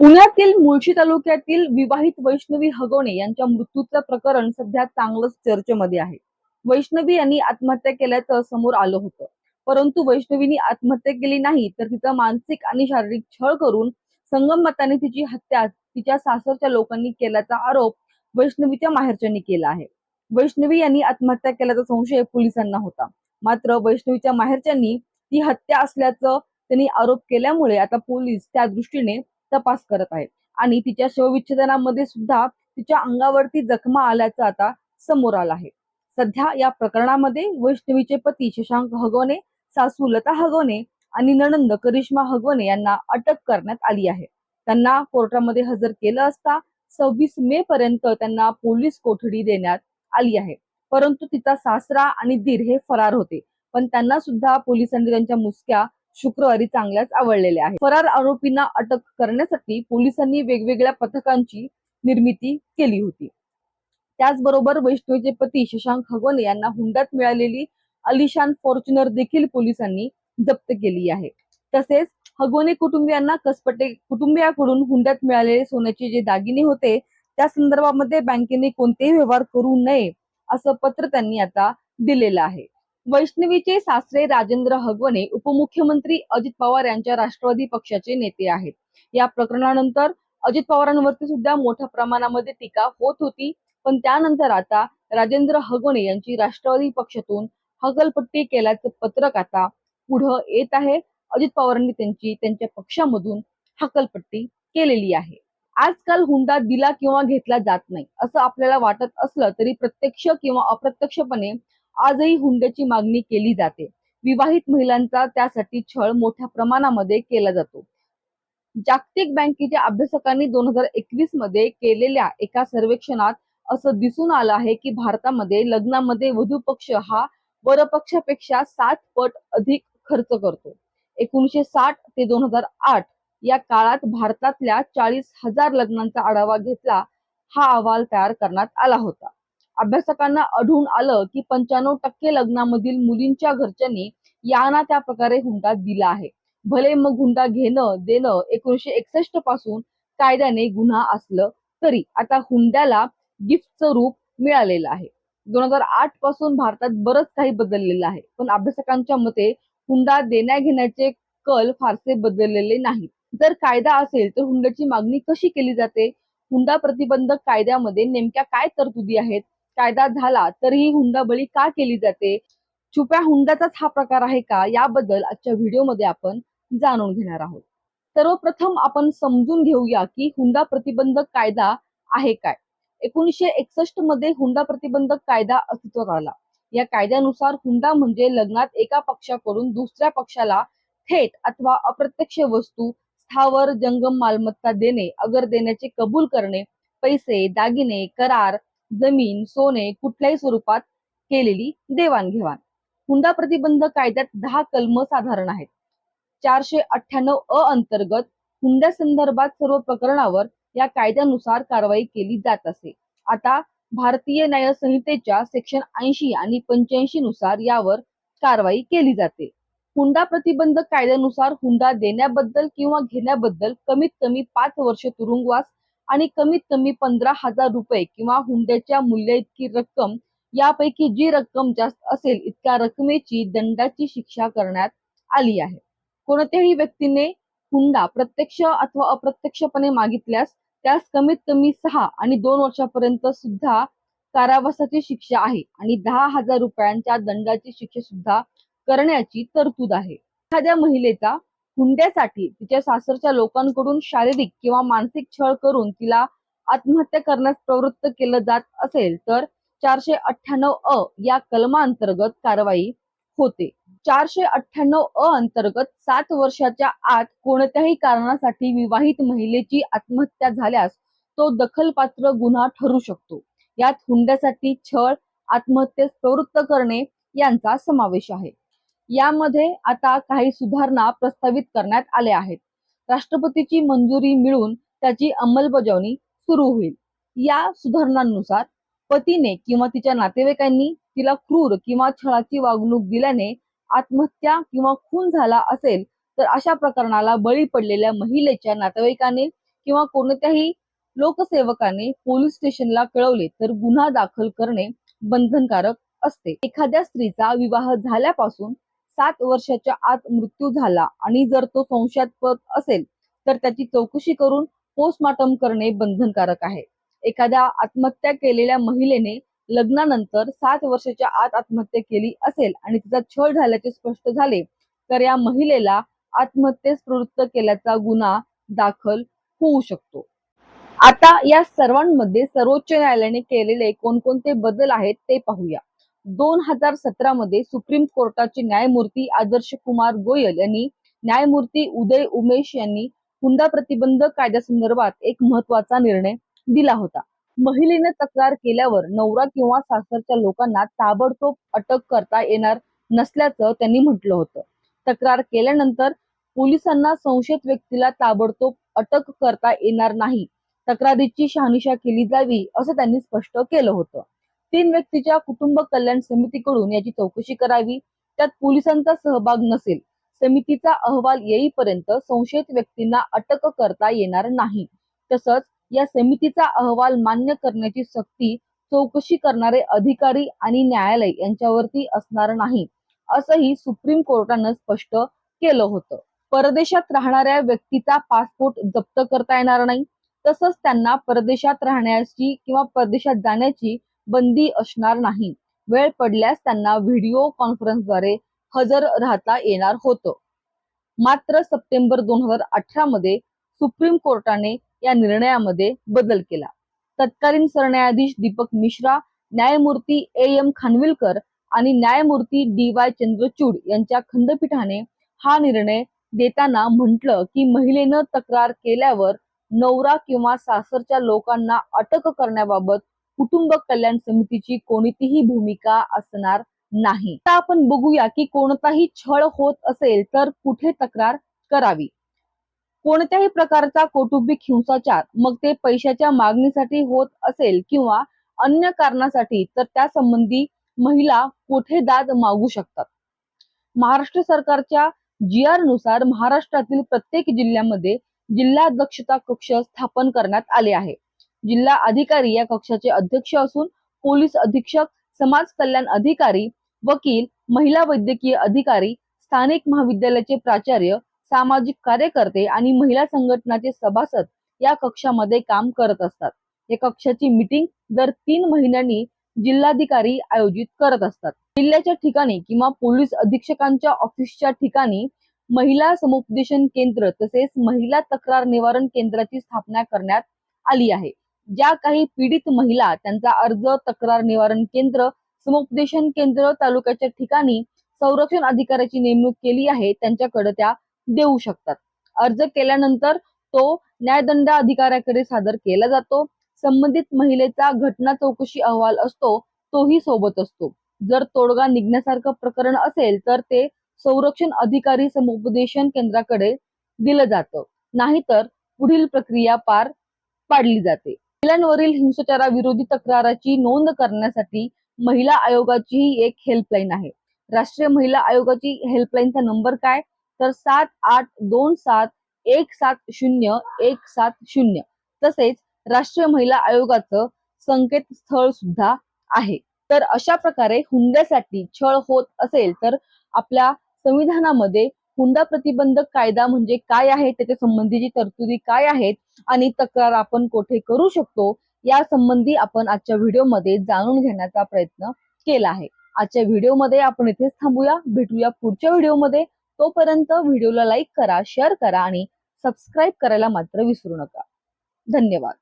पुण्यातील मुळशी तालुक्यातील विवाहित वैष्णवी हगवणे यांच्या मृत्यूचं प्रकरण सध्या चांगलंच चर्चेमध्ये आहे. वैष्णवी यांनी आत्महत्या केल्याचं समोर आलं होतं. परंतु वैष्णवीनी आत्महत्या केली नाही तर तिचा मानसिक आणि शारीरिक छळ करून संगमताने तिची हत्या तिच्या सासरच्या लोकांनी केल्याचा आरोप वैष्णवीच्या माहेरच्यांनी केला आहे. वैष्णवी यांनी आत्महत्या केल्याचा संशय पोलिसांना होता. मात्र वैष्णवीच्या माहेरच्यांनी ती हत्या असल्याचं त्यांनी आरोप केल्यामुळे आता पोलीस त्या दृष्टीने तपास करत आहे आणि तिच्या शवविच्छेदनामध्ये सुद्धा तिच्या अंगावरती जखमा आल्याचं आता समोर आलं आहे. सध्या या प्रकरणामध्ये वैष्णवीचे पती शशांक हगवणे सासू लता हगवणे आणि नणंद करिश्मा हगवणे यांना अटक करण्यात आली आहे. त्यांना कोर्टामध्ये हजर केलं असता सव्वीस मे पर्यंत त्यांना पोलीस कोठडी देण्यात आली आहे. परंतु तिचा सासरा आणि दीर हे फरार होते. पण त्यांना सुद्धा पोलिसांनी त्यांच्या मुसक्या शुक्रवारी चांगल्याच आवडलेल्या आहेत. फरार आरोपींना अटक करण्यासाठी पोलिसांनी वेगवेगळ्या पथकांची निर्मिती केली होती. त्याचबरोबर वैष्णवीचे पती शशांक हगवणे यांना हुंड्यात मिळालेली अलिशान फॉर्च्युनर देखील पोलिसांनी जप्त केली आहे. तसेच हगवणे कुटुंबियांना कसपटे कुटुंबियाकडून हुंड्यात मिळालेले सोन्याचे जे दागिने होते त्या संदर्भामध्ये बँकेने कोणतेही व्यवहार करू नये असं पत्र त्यांनी आता दिलेलं आहे. वैष्णवीचे सासरे राजेंद्र हगवणे उपमुख्यमंत्री अजित पवार यांच्या राष्ट्रवादी पक्षाचे नेते आहेत. या प्रकरणानंतर अजित पवारांवरती सुद्धा मोठ्या प्रमाणामध्ये टीका होत होती. पण त्यानंतर आता राजेंद्र हगवणे यांची राष्ट्रवादी पक्षातून हकलपट्टी केल्याचं पत्रक आता पुढं येत आहे. अजित पवारांनी त्यांची त्यांच्या पक्षामधून हकलपट्टी केलेली आहे. आजकाल हुंडा दिला किंवा घेतला जात नाही असं आपल्याला वाटत असलं तरी प्रत्यक्ष किंवा अप्रत्यक्षपणे आजही हुंड्याची मागणी केली जाते. विवाहित महिलांचा त्यासाठी छळ मोठ्या प्रमाणामध्ये केला जातो. जागतिक बँकेच्या अभ्यासकांनी दोन हजार एकवीसमध्ये केलेल्या एका सर्वेक्षणात असं दिसून आलं आहे की भारतामध्ये लग्नामध्ये वधू पक्ष हा वरपक्षापेक्षा सात पट अधिक खर्च करतो. एकोणीशे साठ ते दोन हजार आठ या काळात भारतातल्या चाळीस हजार लग्नांचा आढावा घेतला हा अहवाल तयार करण्यात आला होता. अभ्यासकांना आढळून आलं की पंच्याण्णव टक्के लग्नामधील मुलींच्या घरच्यांनी यांना त्या प्रकारे हुंडा दिला आहे. भले मग हुंडा घेणं देणं एकोणीशे एकसष्टपासून कायद्याने गुन्हा असलं तरी आता हुंड्याला गिफ्टचं रूप मिळालेलं आहे. दोन हजार आठपासून भारतात बरंच काही बदललेलं आहे. पण अभ्यासकांच्या मते हुंडा देण्या घेण्याचे कल फारसे बदललेले नाही. जर कायदा असेल तर हुंड्याची मागणी कशी केली जाते? हुंडा प्रतिबंधक कायद्यामध्ये नेमक्या काय तरतुदी आहेत? कायदा झाला तरीही हुंडाबळी का केली जाते? छुप्या हुंड्याचाच हा प्रकार आहे का? याबद्दल आजच्या व्हिडिओमध्ये आपण जाणून घेणार आहोत. सर्वप्रथम आपण समजून घेऊया की हुंडा प्रतिबंधक कायदा आहे काय? एकोणीसशे एकसष्टमध्ये हुंडा प्रतिबंधक कायदा अस्तित्वात आला. या कायद्यानुसार हुंडा म्हणजे लग्नात एका पक्षाकडून दुसऱ्या पक्षाला थेट अथवा अप्रत्यक्ष वस्तू स्थावर जंगम मालमत्ता देणे अगर देण्याचे कबूल करणे पैसे दागिने करार जमीन सोने कुठल्याही स्वरूपात केलेली देवाणघेवाण. हुंडा प्रतिबंध कायद्यात दहा कलम साधारण आहेत. चारशे अठ्ठ्याण्णव अ अंतर्गत हुंड्या संदर्भात सर्व प्रकरणावर या कायद्यानुसार कारवाई केली जात असे. आता भारतीय न्याय संहितेच्या सेक्शन ऐंशी आणि पंच्याऐंशी नुसार यावर कारवाई केली जाते. हुंडा प्रतिबंध कायद्यानुसार हुंडा देण्याबद्दल किंवा घेण्याबद्दल कमीत कमी पाच वर्ष तुरुंगवास आणि कमीत कमी पंधरा हजार रुपये किंवा हुंड्याच्या मूल्य इतकी रक्कम यापैकी जी रक्कम जास्त असेल इतक्या रकमेची दंडाची शिक्षा करण्यात आली आहे. कोणत्याही व्यक्तीने हुंडा प्रत्यक्ष अथवा अप्रत्यक्षपणे मागितल्यास त्यास कमीत कमी सहा आणि दोन वर्षापर्यंत सुद्धा कारावासाची शिक्षा आहे आणि दहा हजार रुपयांच्या दंडाची शिक्षा सुद्धा करण्याची तरतूद आहे. एखाद्या महिलेचा हुंड्यासाठी तिच्या सासरच्या लोकांकडून शारीरिक किंवा मानसिक छळ करून तिला आत्महत्या करण्यास प्रवृत्त केलं जात असेल तर चारशे अठ्ठ्याण्णव अ या कलमांतर्गत कारवाई होते. चारशे अठ्ठ्याण्णव अ अंतर्गत सात वर्षाच्या आत कोणत्याही कारणासाठी विवाहित महिलेची आत्महत्या झाल्यास तो दखलपात्र गुन्हा ठरू शकतो. यात हुंड्यासाठी छळ आत्महत्येस प्रवृत्त करणे यांचा समावेश आहे. यामध्ये आता काही सुधारणा प्रस्तावित करण्यात आल्या आहेत. राष्ट्रपतीची मंजुरी मिळून त्याची अंमलबजावणी सुरू होईल. या सुधारणांनुसार पतीने किंवा तिच्या नातेवाईकांनी तिला क्रूर किंवा छळाची वागणूक दिल्याने आत्महत्या किंवा खून झाला असेल तर अशा प्रकरणाला बळी पडलेल्या महिलेच्या नातेवाईकाने किंवा कोणत्याही लोकसेवकाने पोलीस स्टेशनला कळवले तर गुन्हा दाखल करणे बंधनकारक असते. एखाद्या स्त्रीचा विवाह झाल्यापासून सात वर्षाच्या आत मृत्यू झाला आणि जर तो संशयास्पद असेल तर त्याची चौकशी करून पोस्टमार्टम करणे बंधनकारक आहे. एखाद्या आत्महत्या केलेल्या महिलेने लग्नानंतर सात वर्षाच्या आत आत्महत्या केली असेल आणि तिचा छळ झाल्याचे स्पष्ट झाले तर या महिलेला आत्महत्येस प्रवृत्त केल्याचा गुन्हा दाखल होऊ शकतो. आता या सर्वांमध्ये सर्वोच्च न्यायालयाने केलेले कोणकोणते बदल आहेत ते पाहूया. दोन हजार सतरा मध्ये सुप्रीम कोर्टाचे न्यायमूर्ती आदर्श कुमार गोयल यांनी न्यायमूर्ती उदय उमेश यांनी हुंडा प्रतिबंध कायद्यासंदर्भात एक महत्त्वाचा निर्णय दिला होता. महिलेने तक्रार केल्यावर नवरा किंवा सासरच्या लोकांना ताबडतोब अटक करता येणार नसल्याचं त्यांनी म्हटलं होतं. तक्रार केल्यानंतर पोलिसांना संशयित व्यक्तीला ताबडतोब अटक करता येणार नाही. तक्रारीची शहानिशा केली जावी असं त्यांनी स्पष्ट केलं होतं. तीन व्यक्तीच्या कुटुंब कल्याण समितीकडून याची चौकशी करावी. त्यात पोलिसांचा सहभाग नसेल समितीचा अहवाल येईपर्यंत संशयित व्यक्तींना अटक करता येणार नाही. तसंच या समितीचा अहवाल मान्य करण्याची सक्ती चौकशी करणारे अधिकारी आणि न्यायालय यांच्यावरती असणार नाही असंही सुप्रीम कोर्टानं स्पष्ट केलं होतं. परदेशात राहणाऱ्या व्यक्तीचा पासपोर्ट जप्त करता येणार नाही. तसंच त्यांना परदेशात राहण्याची किंवा परदेशात जाण्याची बंदी असणार नाही. वेळ पडल्यास त्यांना व्हिडिओ कॉन्फरन्सद्वारे हजर राहता येणार होतं. मात्र सप्टेंबर दोन हजार अठरा मध्ये सुप्रीम कोर्टाने या निर्णयामध्ये बदल केला. तत्कालीन सरन्यायाधीश दीपक मिश्रा न्यायमूर्ती ए एम खानविलकर आणि न्यायमूर्ती डी वाय चंद्रचूड यांच्या खंडपीठाने हा निर्णय देताना म्हटलं की महिलेनं तक्रार केल्यावर नवरा किंवा सासरच्या लोकांना अटक करण्याबाबत कुटुंब कल्याण समितीची कोणतीही भूमिका असणार नाही. आता आपण बघूया की कोणताही छळ होत असेल तर कुठे तक्रार करावी? कोणत्याही प्रकारचा कौटुंबिक हिंसाचार मग ते पैशाच्या मागणीसाठी होत असेल किंवा अन्य कारणासाठी तर त्या संबंधी महिला कुठे दाद मागू शकतात? महाराष्ट्र सरकारच्या जी आरनुसार महाराष्ट्रातील प्रत्येक जिल्ह्यामध्ये जिल्हा दक्षता कक्ष स्थापन करण्यात आले आहे. जिल्हा अधिकारी या कक्षाचे अध्यक्ष असून पोलीस अधीक्षक समाज कल्याण अधिकारी वकील महिला वैद्यकीय अधिकारी स्थानिक महाविद्यालयाचे प्राचार्य सामाजिक कार्यकर्ते आणि महिला संघटनाचे सभासद या कक्षामध्ये काम करत असतात. या कक्षाची मीटिंग दर तीन महिन्यांनी जिल्हाधिकारी आयोजित करत असतात. जिल्ह्याच्या ठिकाणी किंवा पोलीस अधीक्षकांच्या ऑफिसच्या ठिकाणी महिला समुपदेशन केंद्र तसेच महिला तक्रार निवारण केंद्राची स्थापना करण्यात आली आहे. ज्या काही पीडित महिला त्यांचा अर्ज तक्रार निवारण केंद्र समुपदेशन केंद्र तालुक्याच्या ठिकाणी संरक्षण अधिकाऱ्याची नेमणूक केली आहे त्यांच्याकडे त्या देऊ शकतात. अर्ज केल्यानंतर तो न्यायदंड अधिकाऱ्याकडे सादर केला जातो. संबंधित महिलेचा घटना चौकशी अहवाल असतो तोही सोबत असतो. जर तोडगा निघण्यासारखं प्रकरण असेल तर ते संरक्षण अधिकारी समुपदेशन केंद्राकडे दिलं जातं. नाहीतर पुढील प्रक्रिया पार पाडली जाते. महिलांवरील हिंसाचाराविरोधी तक्राराची नोंद करण्यासाठी महिला आयोगाचीही एक हेल्पलाईन आहे. राष्ट्रीय महिला आयोगाची हेल्पलाईनचा नंबर काय? तर सात आठ दोन सात एक सात शून्य एक सात शून्य. तसेच राष्ट्रीय महिला आयोगाचं संकेतस्थळ सुद्धा आहे. तर अशा प्रकारे हुंड्यासाठी छळ होत असेल तर आपल्या संविधानामध्ये हुंडा प्रतिबंधक कायदा म्हणजे काय आहे? त्याच्या संबंधीची तरतुदी काय आहेत? आणि तक्रार आपण कोठे करू शकतो? या संबंधी आपण आजच्या व्हिडिओमध्ये जाणून घेण्याचा प्रयत्न केला आहे. आजच्या व्हिडिओमध्ये आपण इथेच थांबूया. भेटूया पुढच्या व्हिडिओमध्ये. तोपर्यंत व्हिडिओला लाईक करा शेअर करा आणि सबस्क्राईब करायला मात्र विसरू नका. धन्यवाद.